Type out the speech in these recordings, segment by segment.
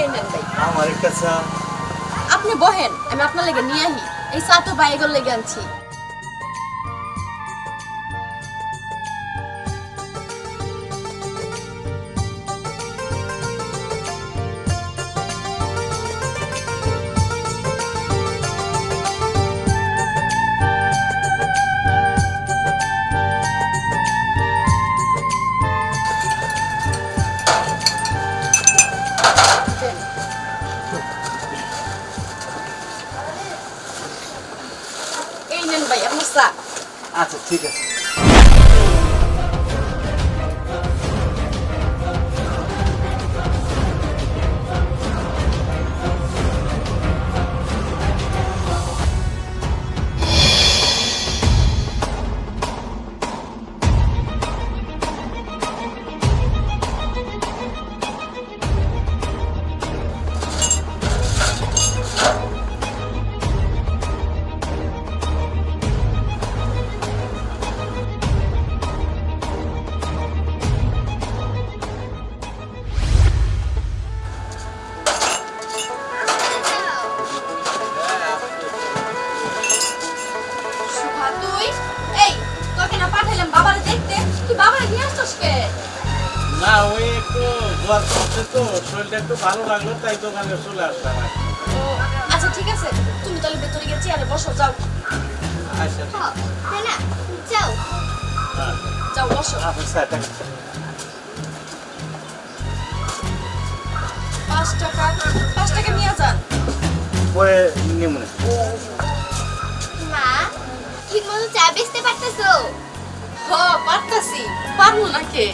এই নেন ভাই। আমার একটা চা। আপনি বহেন আমি আপনার লেগে নিয়ে আহি। এই চা তো বাইগর লেগে আনছি। ঠিক আছে। ওই একটু দোয়ার করছে তো শরীরটা একটু ভালো লাগল তাই দোকানে চলে আসলাম আচ্ছা ঠিক আছে। তুমি তাহলে ভেতরে গিয়ে চেয়ারে বসো যাও। আচ্ছা। না? যাও। যাও বসো। আপনার পাঁচ টাকা পাঁচ টাকা নিয়ে যান। পরে নিয়ে মনে মা ঠিক মতো চা বেচতে পারতেছো? হ পারতাছি। পারব না কে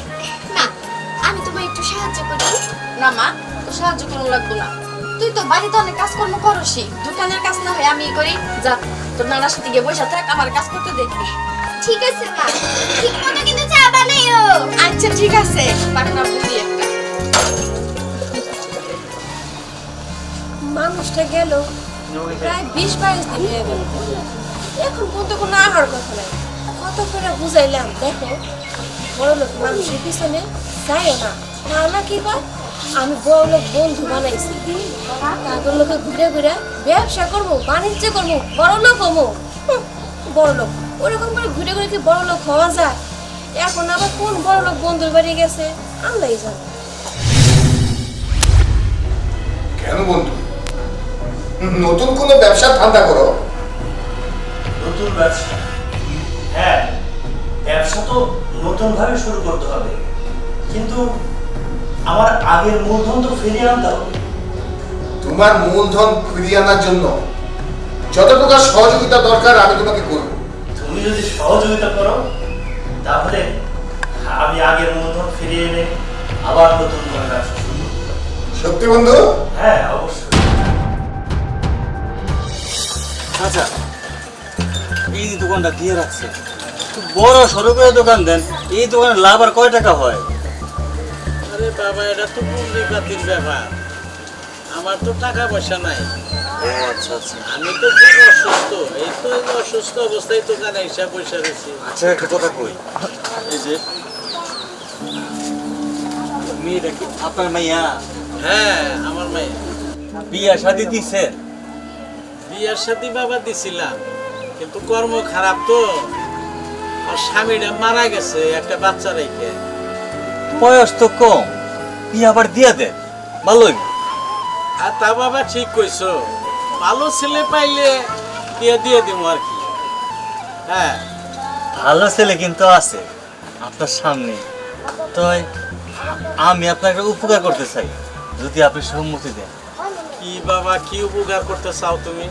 সাহায্য কোনো লাগবো না। তুই তো বাড়িতে অনেক কাজকর্ম করসি। দোকানের কাজ না হয় আমি করি। যা তোর নানার সাথে গিয়ে বসে থাক আমার কাজ করতে দেখবি। ঠিক আছে মা। ঠিক মতো কিন্তু চা বানাইও আচ্ছা ঠিক আছে। পাকনা বুদ্ধি একটা। মানুষটা গেল। প্রায় বিশ বাইশ দিন হয়ে গেল। এখন পর্যন্ত কোনো আহার কথা নাই। কত করে বুঝাইলাম দেখো। বড় লোক মানুষের পিছনে যাইও না না কি কয়? আমি বড় লোক বন্ধু বানাইছি। তাদের লোকে ঘুরে ঘুরে ব্যবসা করব বাণিজ্য করব বড় লোক হব। বড় লোক। ওরকম করে ঘুরে ঘুরে কি বড় লোক হওয়া যায়? এখন আবার কোন বড় লোক বন্ধুর বাড়ি গেছে? আল্লাহ জানে। কেন বন্ধু? নতুন কোনো ব্যবসার ধান্দা করো। নতুন ব্যবসা? হ্যাঁ ব্যবসা তো নতুনভাবে শুরু করতে হবে। কিন্তু আমার আগের মূলধন তো ফিরিয়ে আনতে হবে। তোমার মূলধন ফিরিয়ে আনার জন্য যত প্রকার সহযোগিতা দরকার আমি তোমাকে করব। তুমি যদি সহযোগিতা করো তাহলে আমি আগের মূলধন ফিরিয়ে এনে আবার নতুন করে ব্যবসা শুরু করব। সত্যি বন্ধু? হ্যাঁ অবশ্যই। আচ্ছা এই দোকানটা দিয়ে রাখছে। বড় সরু দোকান দেন এই দোকানে লাভ আর কয় টাকা হয়? আরে বাবা এটা তো পুঁজিপাতির ব্যাপার। আমার তো টাকা পয়সা নাই। আচ্ছা আচ্ছা। আমি তো খুব অসুস্থ। এই তো অসুস্থ অবস্থায় হিসাব পয়সা রয়েছি। আচ্ছা একটা কথা কই। এই যে মেয়েটা কি আপনার মাইয়া? হ্যাঁ আমার বিয়া শাদি দিছে? বিয়ার সাথে বাবা দিছিলাম কিন্তু কর্ম খারাপ তো। আর স্বামীটা মারা গেছে একটা বাচ্চা রেখে। বয়স তো কম। বিয়া আবার দিয়া দেন ভালোই আর তা বাবা ঠিক কইছো। ভালো ছেলে পাইলে বিয়ে দিয়ে দিব আর কি। হ্যাঁ। ভালো ছেলে কিন্তু আছে আপনার সামনে। তো আমি আপনাকে উপকার করতে চাই যদি আপনি সম্মতি দেন। কি বাবা কি উপকার করতে চাও তুমি?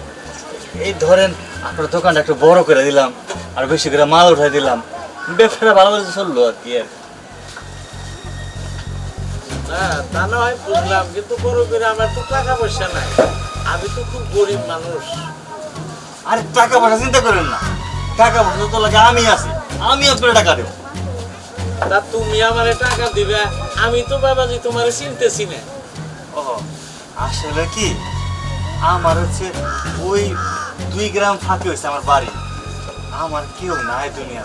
এই ধরেন আপনার দোকানটা একটু বড় করে দিলাম আর বেশি করে মাল উঠাই দিলাম। ব্যবসাটা ভালো করে চলল আর কি আর কি। হ্যাঁ তা না হয় বুঝলাম কিন্তু বড় করে আমার তো টাকা পয়সা নাই। আমি তো খুব গরিব মানুষ। আরে টাকা পয়সা চিন্তা করেন না। টাকা পয়সা তো লাগে আমি আছি। আমি আপনার টাকা দেবো। তা তুমি আমারে টাকা দিবে আমি তো বাবাজি তোমারে চিনতেছি না। ও আসলে কি? আমার হচ্ছে ওই দুই গ্রাম ফাঁকি হয়েছে আমার বাড়ি। আমার কেউ নাই দুনিয়া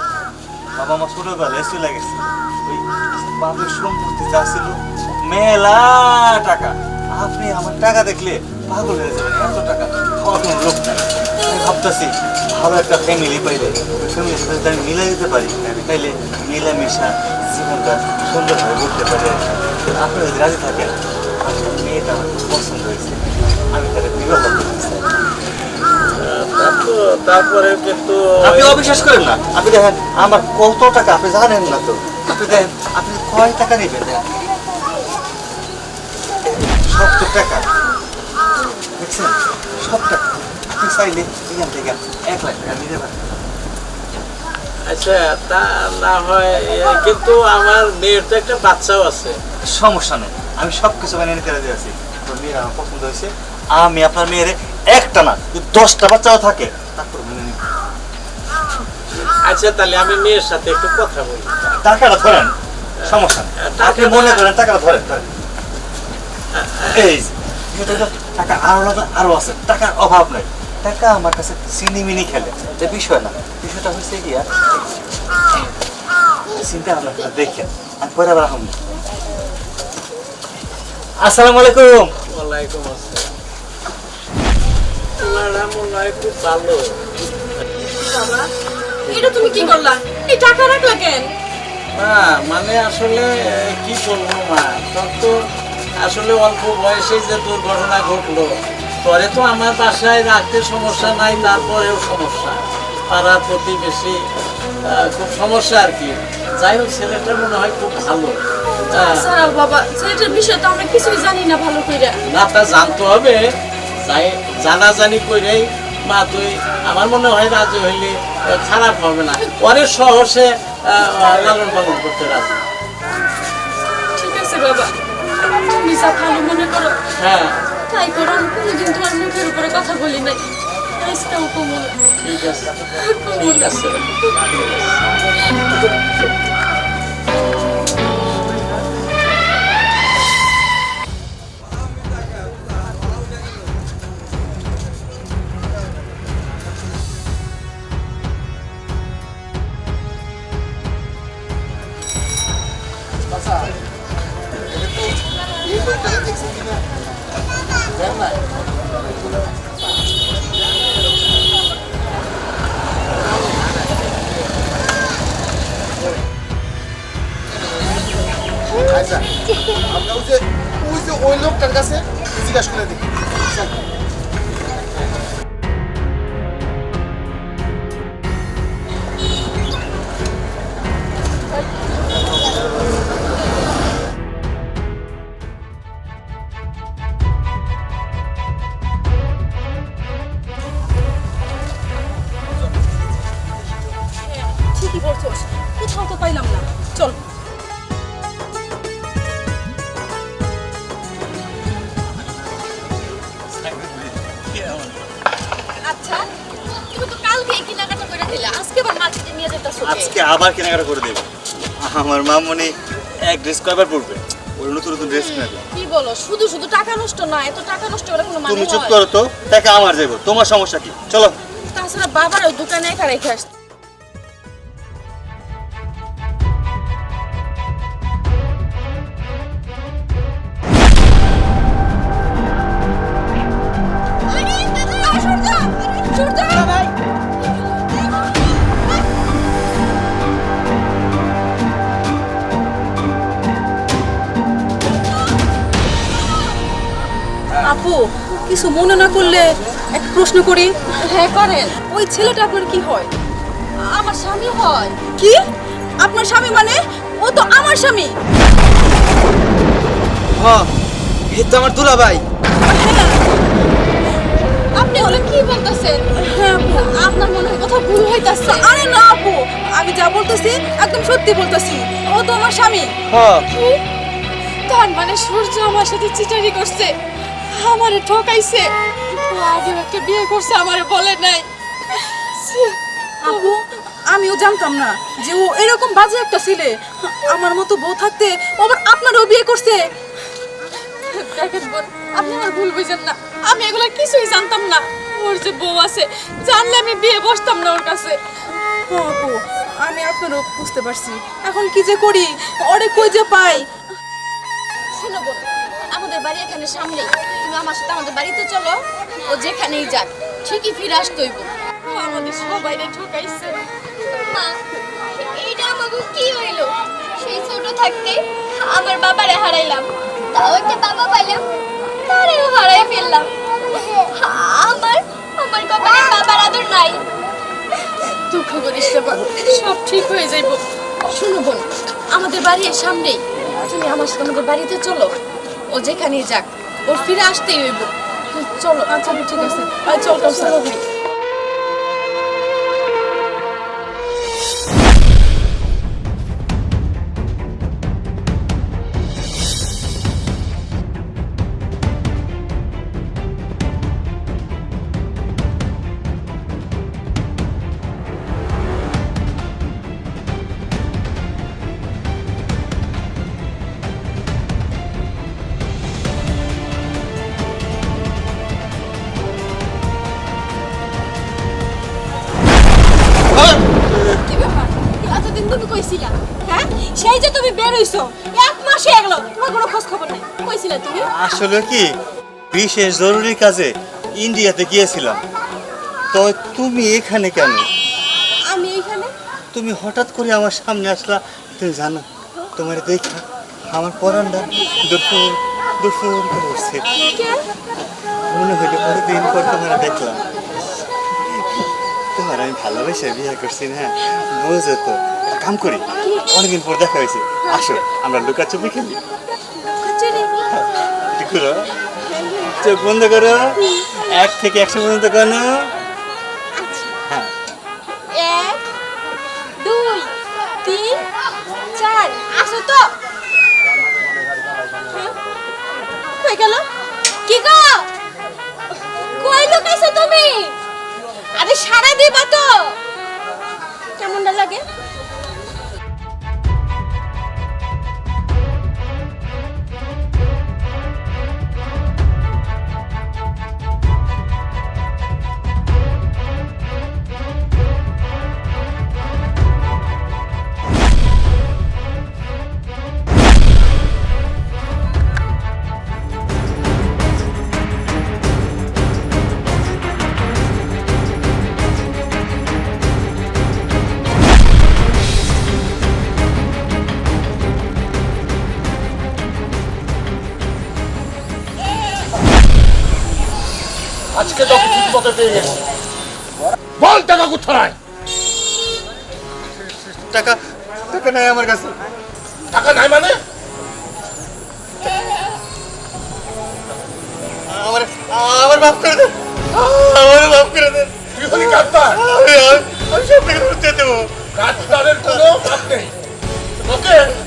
বাবা আমার ছোটবেলায় চলে গেছে। ওই বাপের সম্পত্তি যা ছিল, মেলা টাকা। আপনি আমার টাকা দেখলে পাগল হয়ে যাবেন, এত টাকা। খাওয়ার কোনো লোক নাই। আমি ভাবতেছি, ভালো একটা ফ্যামিলি পাইলে ওই ফ্যামিলির সাথে যদি আমি মিলাই দিতে পারি তাইলে মিলামিশা জীবনটা সুন্দরভাবে করতে পারি। আপনি যদি রাজি থাকেন আসলে মেয়েটা আমার খুব পছন্দ হয়েছে। তারপরে কিন্তু আপনি অবিশ্বাস করেন না। আপনি দেখেন আমার কত টাকা আপনি জানেন না তো? আপনি দেখেন আপনি কয় টাকা নেবেন দেখেন? সত্তর টাকা। দেখছেন? সব টাকা। আপনি চাইলে এখান থেকে এক লাখ টাকা নিতে পারেন। আচ্ছা তা না হয় কিন্তু আমার মেয়ের তো একটা বাচ্চাও আছে। সমস্যা নেই। আমি সব কিছু মেনে নিতে রাজি আছি আপনার মেয়ের আমার পছন্দ হয়েছে। আমি আপনার মেয়ের একটা না দশটা বাচ্চাও থাকে। আচ্ছা তাহলে আমি মেয়ের সাথে একটু কথা বলি। টাকাটা ধরেন সমস্যা আপনি মনে করেন টাকাটা ধরেন। ধরেন এই যে, এটা তো টাকা আরও আরও আছে। টাকার অভাব নাই। টাকা আমার কাছে সিনিমিনি খেলে। যে বিষয় না বিষয়টা হচ্ছে গিয়া চিন্তা ভাবনা দেখেন আমি পরে আবার আসসালামু আলাইকুম। ওয়ালাইকুম আসসালাম। তোমারা মনে হয় খুব ভালো বাবা এটা তুমি কি করলা? এই টাকা রাখলা কেন? না মানে আসলে কি বলব মা? তোর তো আসলে অল্প বয়সে যে দুর্ঘটনা ঘটলো পরে তো আমার বাসায় রাখতে সমস্যা নাই তারপরেও সমস্যা। পাড়ার প্রতিবেশী খুব সমস্যা আর কি। যাই হোক ছেলেটা মনে হয় খুব ভালো। হ্যাঁ, বাবা ছেলেটার বিষয়ে তো আমরা কিছুই জানি না ভালো করে। না তা জানতে হবে। যাই জানাজানি করেই মা তুই আমার মনে হয় রাজি হইলে খারাপ হবে না। পরে সহসে লালন পালন করতে রাজি। ঠিক আছে বাবা তুমি যা ভালো মনে করো হ্যাঁ। তাই করো কোনোদিন তোমার মুখের উপরে কথা বলি নাই। আজকেও কমল। ঠিক আছে। ঠিক আছে। আচ্ছা আমরা ওই যে ওই যে ওই লোকটার কাছে জিজ্ঞাসা করে দেখি। আজকে আবার কেনাকাটা করে দেবে। আমার মামনি এক ড্রেস কয়বার পরবে? ওর নতুন নতুন ড্রেস কিনে দেবে কি বলো? শুধু শুধু টাকা নষ্ট না এত টাকা নষ্ট করে কোনো মানে তুমি চুপ করো তো টাকা আমার যাব তোমার সমস্যা কি? চলো। তাছাড়া বাবার ওই দোকানে একা রেখে আসতে কিছু মনে না করলে এক প্রশ্ন করি। হ্যাঁ করেন। ওই ছেলেটা আপনার কি হয়? আমার স্বামী হয়। কি? আপনার স্বামী মানে? ও তো আমার স্বামী। এই তো আমার দুলা ভাই আপনি ওগুলো কি বলতেছেন? হ্যাঁ আপনার মনে হয় কথা ভুল হইতাছে। আরে না আপু। আমি যা বলতেছি একদম সত্যি বলতেছি। ও তো আমার স্বামী। হ্যাঁ কি? চান মানে সূর্য আমার সাথে চিটারি করছে। আমারে ঠকাইছে। আগে একটা বিয়ে করছে আমারে বলে নাই। আপু আমিও জানতাম না যে ও এরকম বাজে একটা ছেলে। আমার মতো বউ থাকতে ও আবার আপনারও বিয়ে করছে। দেখেন বোন আপনি আমার ভুল বুঝেন না। আমি এগুলো কিছুই জানতাম না। ওর যে বউ আছে জানলে আমি বিয়ে বসতাম না ওর কাছে। ও আপু আমি আপনারও বুঝতে পারছি। এখন কি যে করি? ওরে কই যে পাই। শোনো বোন আমাদের বাড়ি এখানে সামনে তুমি আমার সাথে আমাদের বাড়িতে চলো, ও যেখানেই যাক, ঠিকই ফিরে আসতেইব আমাদের সবাই ঠকাইছে। মা, এইটা আমাকে কি হইল? সেই ছোট থাকতে আমার বাবারে হারাইলাম। তাও একটা বাবা পাইলাম, তারেও হারাই ফেললাম। আমার আমার কপালে বাবার আদর নাই। দুঃখ করিস না সব ঠিক হয়ে যাইব। শোনো বোন, আমাদের বাড়ির সামনেই, তুমি আমার সাথে আমাদের বাড়িতে চলো। ও যেখানেই যাক ওর ফিরে আসতেই হইব। চলো আচ্ছা ঠিক আছে। চল চলো ভাই তুমি কইছিলা হ্যাঁ? সেই যে তুমি বের হইছো এক মাস হয়ে গেল তোমার কোনো খোঁজ খবর নাই। কইছিলা তুমি? আসলে কি বিশেষ জরুরি কাজে ইন্ডিয়াতে গিয়েছিলাম। তো তুমি এখানে কেন? আমি এইখানে তুমি হঠাৎ করে আমার সামনে আসলা তুমি জানো তোমার দেখা আমার পরানটা দুপুর দুপুর করে উঠছে। মনে হইল কতদিন পর তোমার দেখলাম। তোমার আমি ভালোবেসে বিয়ে করছি না বুঝে তো। কাম করি অনেকদিন পর দেখা হয়েছে। আসো আমরা লুকা লুকাচুপি খেলি। করো চোখ বন্ধ করো। এক থেকে একশো পর্যন্ত কেন আজকে তোকে ঠিক মতো পেয়ে গেছি। বল টাকা কোথায়? টাকা টাকা নাই আমার কাছে। টাকা নাই মানে? আমার আমার মাফ করে দেন আমার মাফ করে দেন তুই হলি আমি সব টাকা দেবো। কোনো নেই। ওকে ওকে